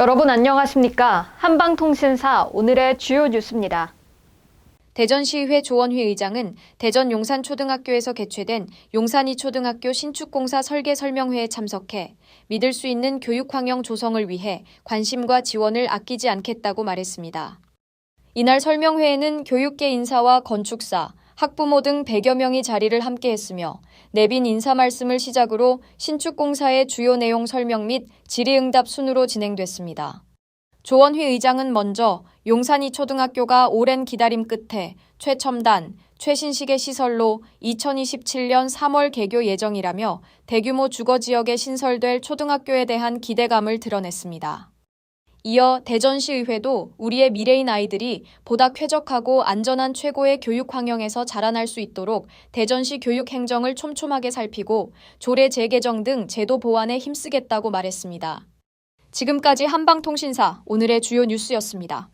여러분 안녕하십니까? 한방통신사 오늘의 주요 뉴스입니다. 대전시의회 조원휘 의장은 대전 용산초등학교에서 개최된 용산이 초등학교 신축공사 설계 설명회에 참석해 믿을 수 있는 교육 환경 조성을 위해 관심과 지원을 아끼지 않겠다고 말했습니다. 이날 설명회에는 교육계 인사와 건축사, 학부모 등 100여 명이 자리를 함께 했으며 내빈 인사 말씀을 시작으로 신축공사의 주요 내용 설명 및 질의응답 순으로 진행됐습니다. 조원휘 의장은 먼저 용산이 초등학교가 오랜 기다림 끝에 최첨단, 최신식의 시설로 2027년 3월 개교 예정이라며 대규모 주거 지역에 신설될 초등학교에 대한 기대감을 드러냈습니다. 이어 대전시의회도 우리의 미래인 아이들이 보다 쾌적하고 안전한 최고의 교육 환경에서 자라날 수 있도록 대전시 교육 행정을 촘촘하게 살피고 조례 재개정 등 제도 보완에 힘쓰겠다고 말했습니다. 지금까지 한방통신사 오늘의 주요 뉴스였습니다.